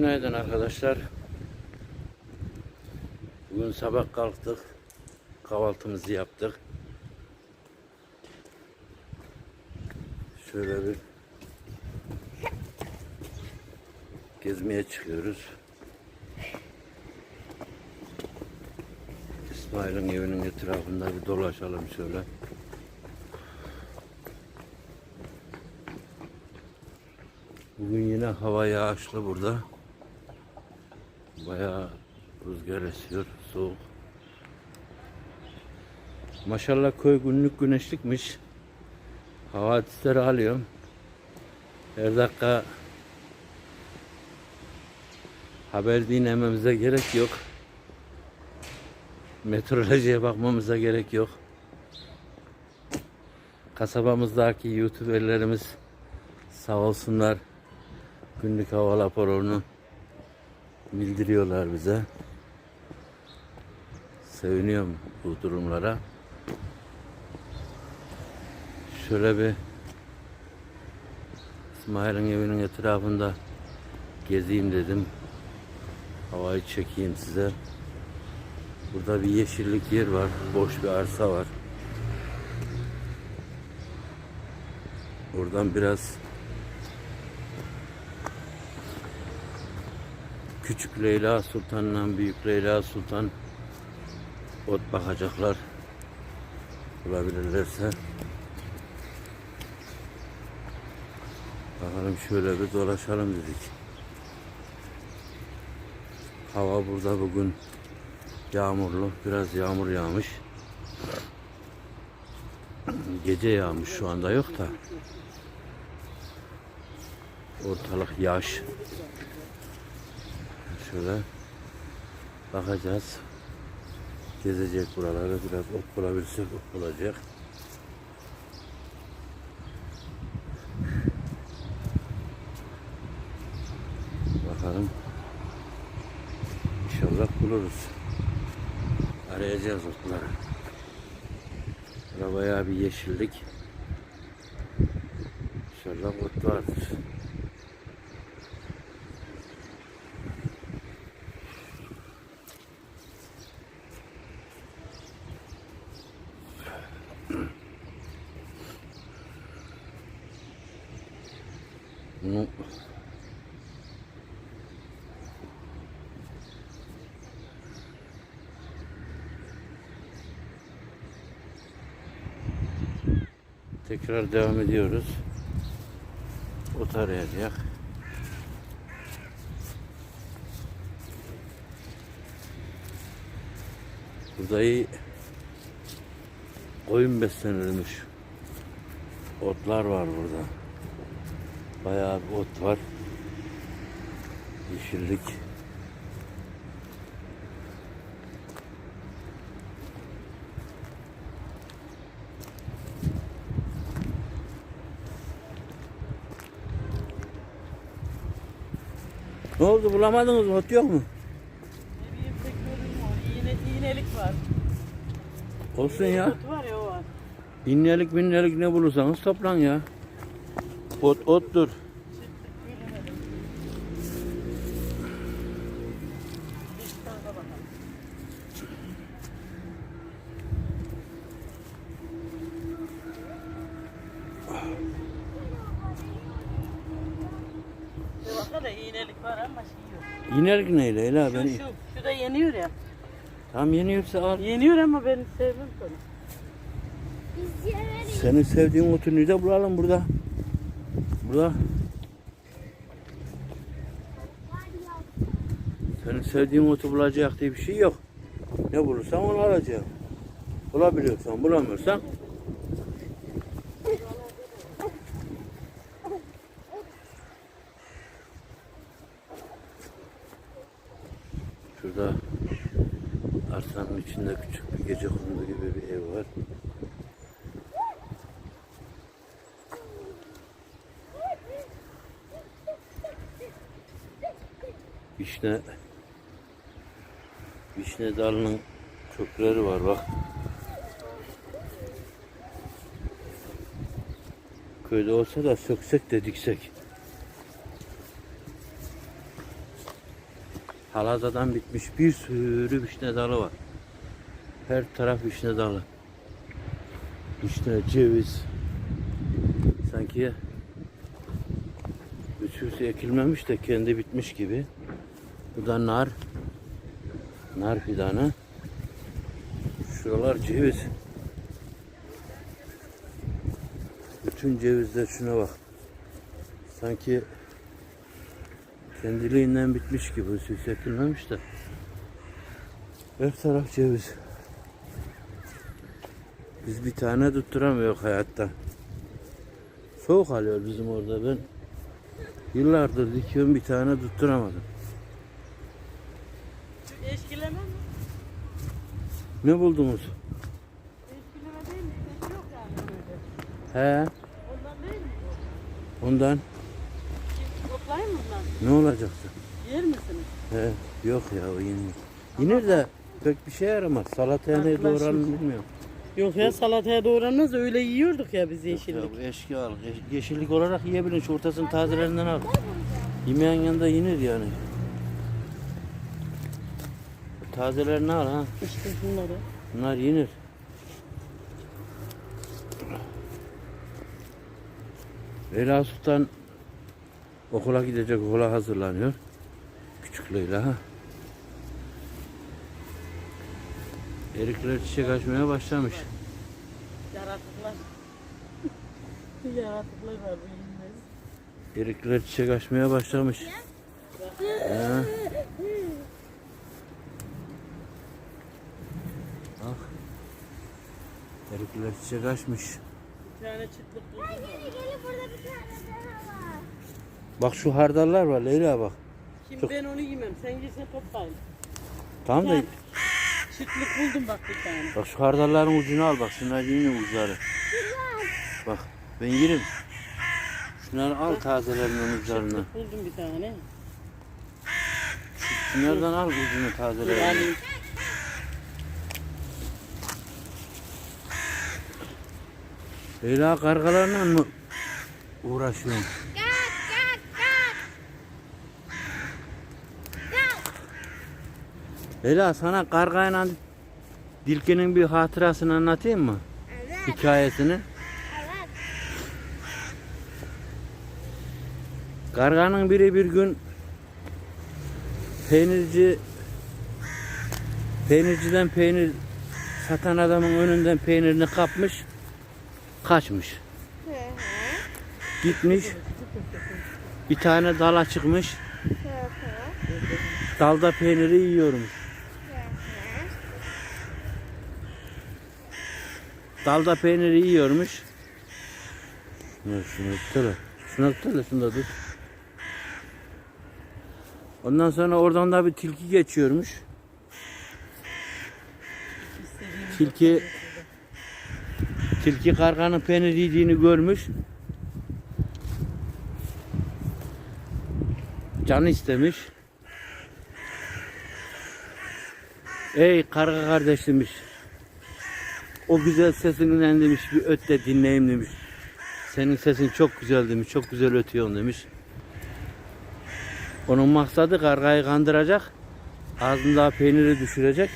Günaydın arkadaşlar. Bugün sabah kalktık. Kahvaltımızı yaptık. Şöyle bir gezmeye çıkıyoruz. İsmail'in evinin etrafında bir dolaşalım şöyle. Bugün yine hava yağışlı burada. Bayağı rüzgar esiyor, soğuk. Maşallah köy günlük güneşlikmiş. Havadisleri alıyorum. Her dakika haber dinlememize gerek yok. Meteorolojiye bakmamıza gerek yok. Kasabamızdaki youtuberlerimiz sağ olsunlar günlük hava raporunu bildiriyorlar bize. Seviniyorum bu durumlara. Şöyle bir İsmail'in evinin etrafında gezeyim dedim. Havayı çekeyim size. Burada bir yeşillik yer var. Boş bir arsa var. Buradan biraz Küçük Leyla Sultan'la Büyük Leyla Sultan ot bakacaklar. Bulabilirlerse. Bakalım şöyle bir dolaşalım dedik. Hava burada bugün yağmurlu. Biraz yağmur yağmış. Gece yağmış şu anda yok da. Ortalık yaş. Şöyle bakacağız. Gezecek buraları biraz ot bulabilirsek ot bulacak. Bakalım. İnşallah buluruz. Arayacağız otları. Burada bayağı bir yeşillik. İnşallah ot vardır. Bunu tekrar devam ediyoruz. Ot arayacak. Burada iyi koyun beslenirmiş. Otlar var burada. Bayağı bir ot var. Yeşillik. Ne oldu bulamadınız mı? Ot yok mu? Ne bileyim pek görünmüyor. İğne, iğnelik var. Olsun ya. Ot var ya o var. İnnelik binnelik ne bulursanız toplan ya. Ot ottur. Baksana iğnelik var ama şey yok. İnnelik neyle Ela Şu, beni? şu, şu da yeniyor ya. Tam yeniyorsa al. Yeniyor ama ben sevmem yemedik. Senin sevdiğin otu nerede bulalım burada? Burada. Senin sevdiğin otu bulacak diye bir şey yok. Ne bulursan onu alacağım. Bulabiliyorsan bulamıyorsan Şurada arsanın içinde küçük bir gece kondu gibi bir ev var. Vişne Vişne dalının kökleri var bak. Köyde olsa da söksek de diksek. Halazadan bitmiş bir sürü vişne dalı var. Her taraf vişne dalı. Vişne, ceviz. Sanki bütüsü ekilmemiş de kendi bitmiş gibi. Bu da nar. Nar fidanı. Şuralar ceviz. Bütün cevizler şuna bak. Sanki kendiliğinden bitmiş gibi süs ekilmemiş de. Her taraf ceviz. Biz bir tane tutturamıyoruz hayatta. Soğuk alıyor bizim orada ben. Yıllardır dikiyorum bir tane tutturamadım. Eşkileme mi? Ne buldunuz? Eşkileme değil mi? Ses yok yani böyle. He, Ondan değil mi bu? ondan Şimdi Toplayayım mı bundan? ne olacaktı? Yer misiniz? He, yok ya o yeni. Yine de pek bir şey yaramaz. Salataya ne doğranır bilmiyorum. Yok ya salataya doğranmaz öyle yiyorduk ya biz Ya yeşillik. bu eşki al. Yeş- Yeşillik olarak yiyebilin. Şu ortasını tazelerinden al. Yemeğin yanında yenir yani. Tazelerini al ha. İşte bunları. Bunlar yenir. Leyla Sultan okula gidecek, okula hazırlanıyor. Küçük Leyla. ha. Erikler çiçek açmaya başlamış. Yaratıklar. Yaratıklar var bu yenmez. Erikler çiçek açmaya başlamış. Ha. Erikler çiçek açmış. Bir tane çıtlık buldum. Gelin gelin burada bir tane daha var. Bak şu hardallar var Leyla bak. Şimdi Çok- ben onu yemem. Sen yersen toplayın. Tamam da çıtlık buldum bak bir tane. bak şu hardalların ucunu al bak. Şunlar yine uçları. Bak ben yerim. Şunları al tazelerinin uçlarını. Çıtlık buldum bir tane. Şunlardan al ucunu Dur tazelerini. alayım. Leyla kargalarla mı uğraşıyorsun? Kalk kalk kalk. Kalk. Leyla sana kargayla Dilke'nin bir hatırasını anlatayım mı? Evet Hikayesini. evet. Karganın biri bir gün peynirci peynirciden peynir satan adamın önünden peynirini kapmış kaçmış. Hı hı. Gitmiş bir tane dala çıkmış Hı hı. dalda peyniri yiyormuş. Hı hı. Dalda peyniri yiyormuş. Şunu tutsana. Şunu tutsana şunu da tut. Ondan sonra oradan da bir tilki geçiyormuş. Tilki Tilki karganın peynir yediğini görmüş. Canı istemiş. Ey karga kardeş demiş. O güzel sesinden demiş bir öt de dinleyeyim demiş. Senin sesin çok güzel demiş. Çok güzel ötüyorsun demiş. Onun maksadı kargayı kandıracak. Ağzında peyniri düşürecek.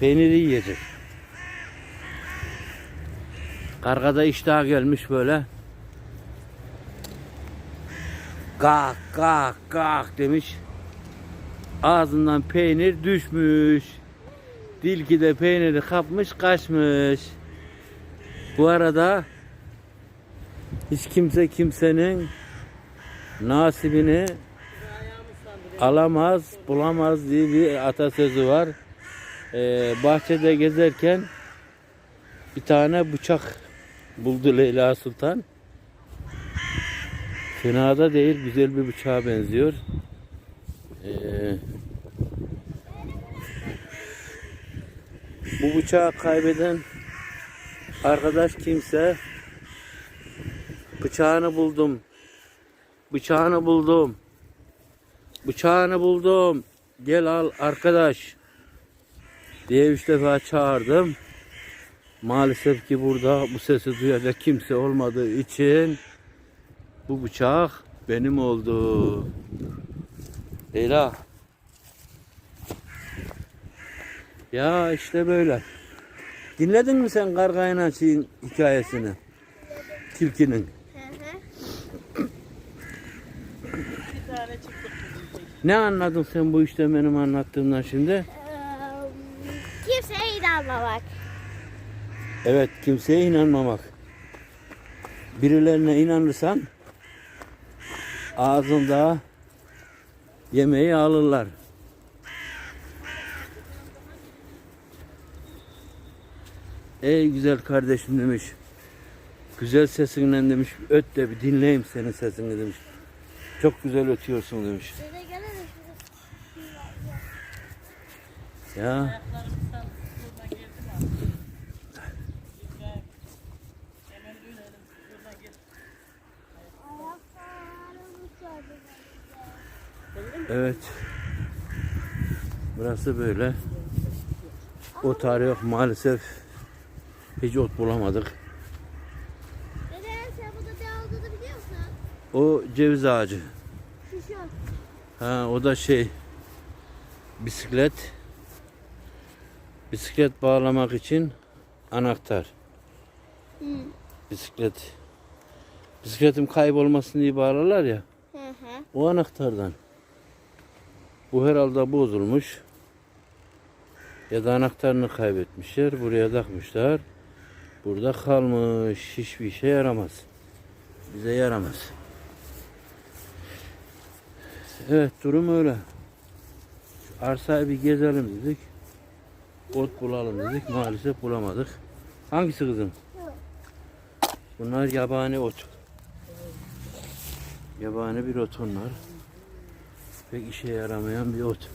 Peyniri yiyecek. Karga da iştah gelmiş böyle. Kalk kalk kalk demiş. Ağzından peynir düşmüş. Dilki de peyniri kapmış kaçmış. Bu arada hiç kimse kimsenin nasibini alamaz, bulamaz diye bir atasözü var. Ee, bahçede gezerken bir tane bıçak buldu Leyla Sultan. Fena da değil, güzel bir bıçağa benziyor. Ee, bu bıçağı kaybeden arkadaş kimse bıçağını buldum. Bıçağını buldum. Bıçağını buldum. Gel al arkadaş. Diye üç defa çağırdım. Maalesef ki burada bu sesi duyacak kimse olmadığı için bu bıçak benim oldu. Leyla Ya işte böyle. Dinledin mi sen Kargayna şeyin hikayesini? Tilkinin. Ne anladın sen bu işte benim anlattığımdan şimdi? Eee, Kimseye inanmamak. Evet kimseye inanmamak. Birilerine inanırsan ağzında yemeği alırlar. Ey güzel kardeşim demiş. Güzel sesinle demiş. Öt de bir dinleyeyim senin sesini demiş. Çok güzel ötüyorsun demiş. Ya Ayaklarımızdan buradan girdi mi? Güzel. Hemen dönelim. Buradan gel. Ayaklarım uçardı. Evet. Burası böyle. O tarih yok maalesef. Hiç ot bulamadık. Dede sen burada ne olduğunu biliyor musun? O ceviz ağacı. Şu. Ha o da şey bisiklet. Bisiklet bağlamak için anahtar. Hı. Bisiklet. Bisikletim kaybolmasın diye bağlarlar ya. Hı hı. O anahtardan. Bu herhalde bozulmuş. Ya da anahtarını kaybetmişler. Buraya takmışlar. Burada kalmış. Hiçbir işe yaramaz. Bize yaramaz. Evet durum öyle. Arsayı bir gezelim dedik. Ot bulalım dedik. Maalesef bulamadık. Hangisi kızım? Bunlar yabani ot. Yabani bir ot onlar. Pek işe yaramayan bir ot.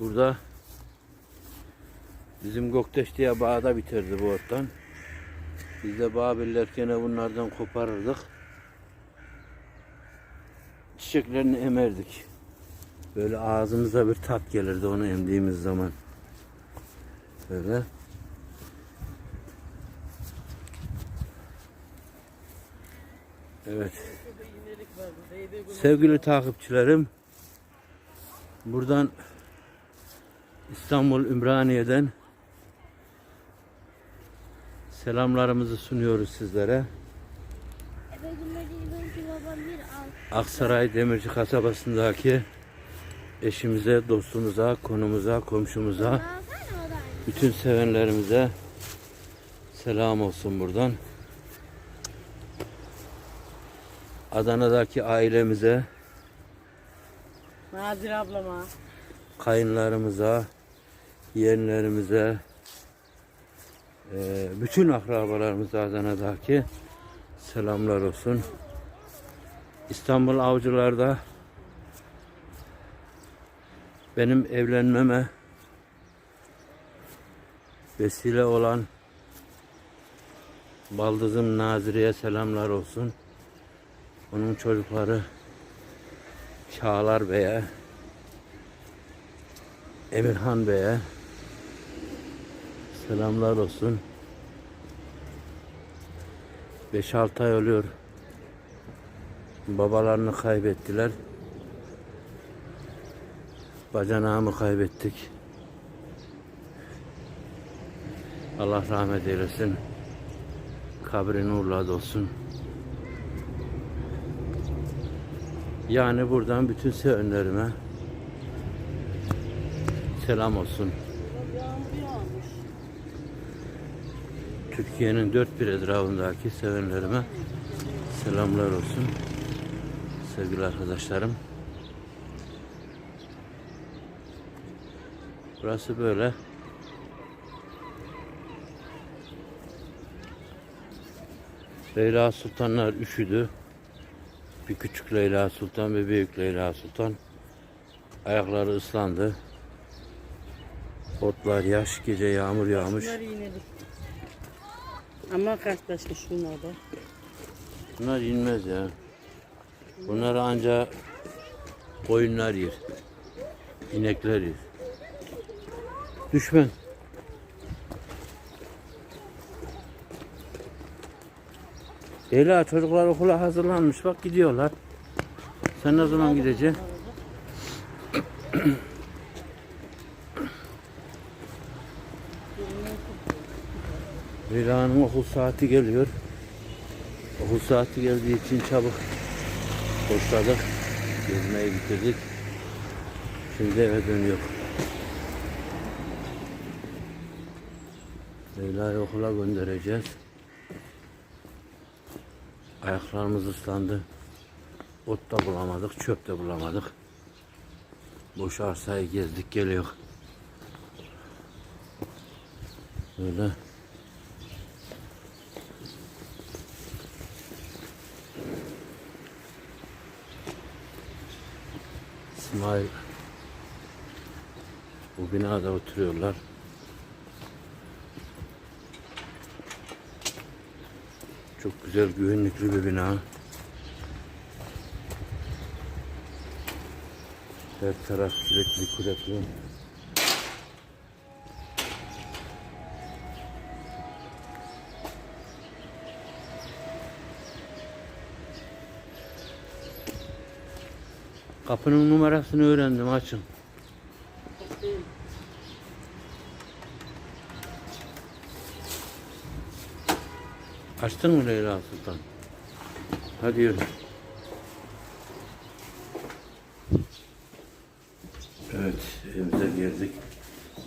Burada bizim Gökteş diye bağda bitirdi bu ottan. Biz de bağ bilirken bunlardan koparırdık. Çiçeklerini emerdik. Böyle ağzımıza bir tat gelirdi onu emdiğimiz zaman. Böyle. Evet. Şurada iğnelik var. Burada yedi gün. Sevgili takipçilerim, buradan İstanbul Ümraniye'den selamlarımızı sunuyoruz sizlere. Aksaray Demirci kasabasındaki eşimize, dostumuza, konumuza, komşumuza, bütün sevenlerimize selam olsun buradan. Adana'daki ailemize, Nazire ablama. kayınlarımıza, yeğenlerimize, eee, bütün akrabalarımıza Adana'daki selamlar olsun. İstanbul Avcılar'da benim evlenmeme vesile olan baldızım Nazire'ye selamlar olsun. Onun çocukları Çağlar Bey'e Emirhan Bey'e selamlar olsun. 5-6 ay oluyor. Babalarını kaybettiler. Bacanağımı kaybettik. Allah rahmet eylesin. Kabri nurla olsun. Yani buradan bütün sevenlerime selam olsun. Türkiye'nin dört bir etrafındaki sevenlerime selamlar olsun. Sevgili arkadaşlarım. Burası böyle. Leyla Sultanlar üşüdü. Bir küçük Leyla Sultan ve büyük Leyla Sultan. Ayakları ıslandı. Otlar yaş, gece yağmur yağmış. Bunlar iğnelik. Ama karşılaşmış bunlar da. Bunlar inmez ya. Bunlar ancak koyunlar yer. İnekler yer. Düşman. Ela çocuklar okula hazırlanmış bak gidiyorlar. Sen ne zaman gideceksin? Leyla'nın okul saati geliyor. Okul saati geldiği için çabuk koşladık. Gezmeyi bitirdik. Şimdi eve dönüyor. Leyla'yı okula göndereceğiz. Ayaklarımız ıslandı. Ot da bulamadık, çöp de bulamadık. Boş arsayı gezdik geliyor. Böyle. İsmail bu binada oturuyorlar. Çok güzel güvenlikli bir bina. Her taraf kilitli kilitli. Kapının numarasını öğrendim açın. Açtın mı Leyla Sultan? Hadi yürü. Evet, evimize girdik.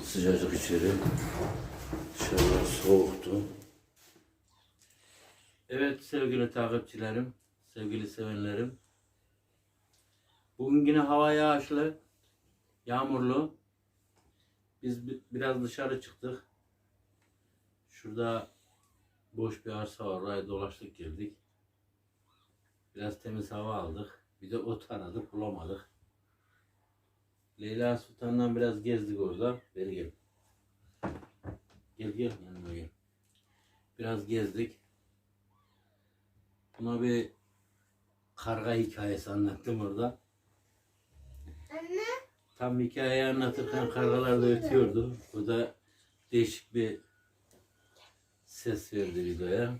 Sıcacık içeri. Dışarılar soğuktu. Evet sevgili takipçilerim, sevgili sevenlerim. Bugün yine hava yağışlı, yağmurlu. Biz bi- biraz dışarı çıktık. Şurada boş bir arsa var, oraya dolaştık girdik. Biraz temiz hava aldık. Bir de ot aradık, bulamadık. Leyla Sultan'dan biraz gezdik orada. Beri gel. Gel gel yanıma gel. Biraz gezdik. Buna bir karga hikayesi anlattım orada. Anne. Tam hikayeyi anlatırken kargalar da ötüyordu. O da değişik bir ses verdi videoya.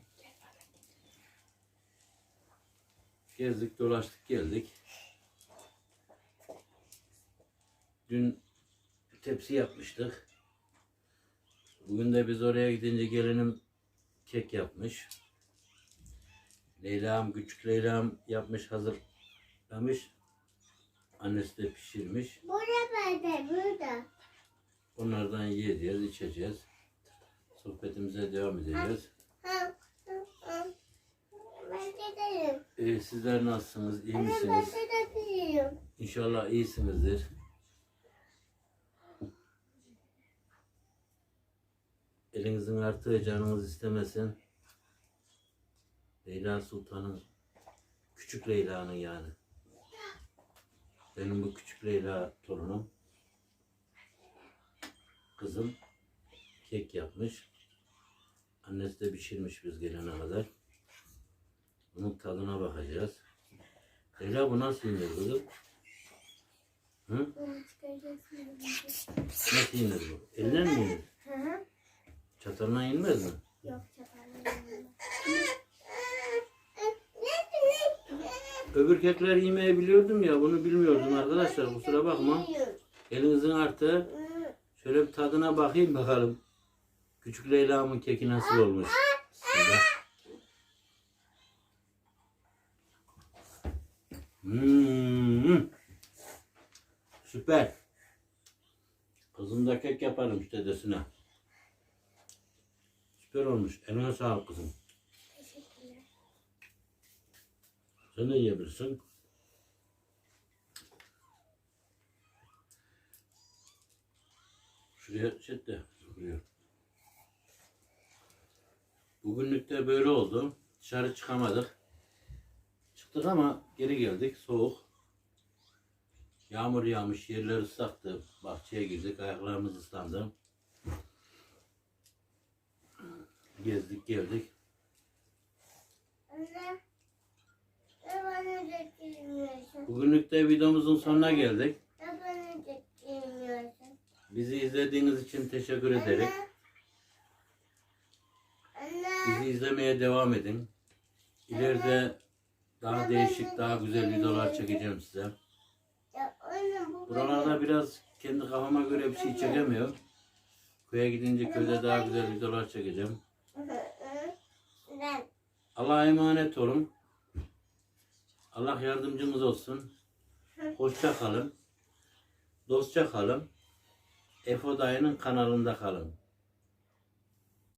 Gezdik dolaştık geldik. Dün tepsi yapmıştık. Bugün de biz oraya gidince gelinim kek yapmış. Leyla'm, küçük Leyla'm yapmış, hazırlamış. Annesi de pişirmiş. Burada burada. Onlardan yiyeceğiz, içeceğiz. Sohbetimize devam edeceğiz. Ee, sizler nasılsınız, iyi misiniz? İnşallah iyisinizdir. Elinizin artığı canınız istemesin. Leyla Sultan'ın, küçük Leyla'nın yani. Benim bu küçük Leyla torunum. Kızım kek yapmış. Annesi de pişirmiş biz gelene kadar. Bunun tadına bakacağız. Leyla bu nasıl yenir kızım? Hı? Nasıl yenir bu? Elle mi yenir? Hı hı. Çatalına yenmez mi? Yok çatalım. Öbür kekler yemeyi biliyordum ya bunu bilmiyordum arkadaşlar kusura bakma. Elinizin artığı şöyle bir tadına bakayım bakalım. Küçük Leyla'mın keki nasıl olmuş? Hmm. Süper. Kızım da kek yaparım dedesine. Süper olmuş. Eline sağlık kızım. Teşekkürler. Sen de yiyebilirsin. Şuraya çek de duruyor. Bugünlük de böyle oldu. Dışarı çıkamadık. Çıktık ama geri geldik. Soğuk. Yağmur yağmış. Yerler ıslaktı. Bahçeye girdik. Ayaklarımız ıslandı. Gezdik geldik. Bugünlük de videomuzun sonuna geldik. Bizi izlediğiniz için teşekkür ederim. Bizi izlemeye devam edin. İleride daha değişik, daha güzel videolar çekeceğim size. Buralarda biraz kendi kafama göre bir şey çekemiyorum. Köye gidince köyde daha güzel videolar çekeceğim. Allah'a emanet olun. Allah yardımcımız olsun. Hoşça kalın. Dostça kalın. Efo dayının kanalında kalın.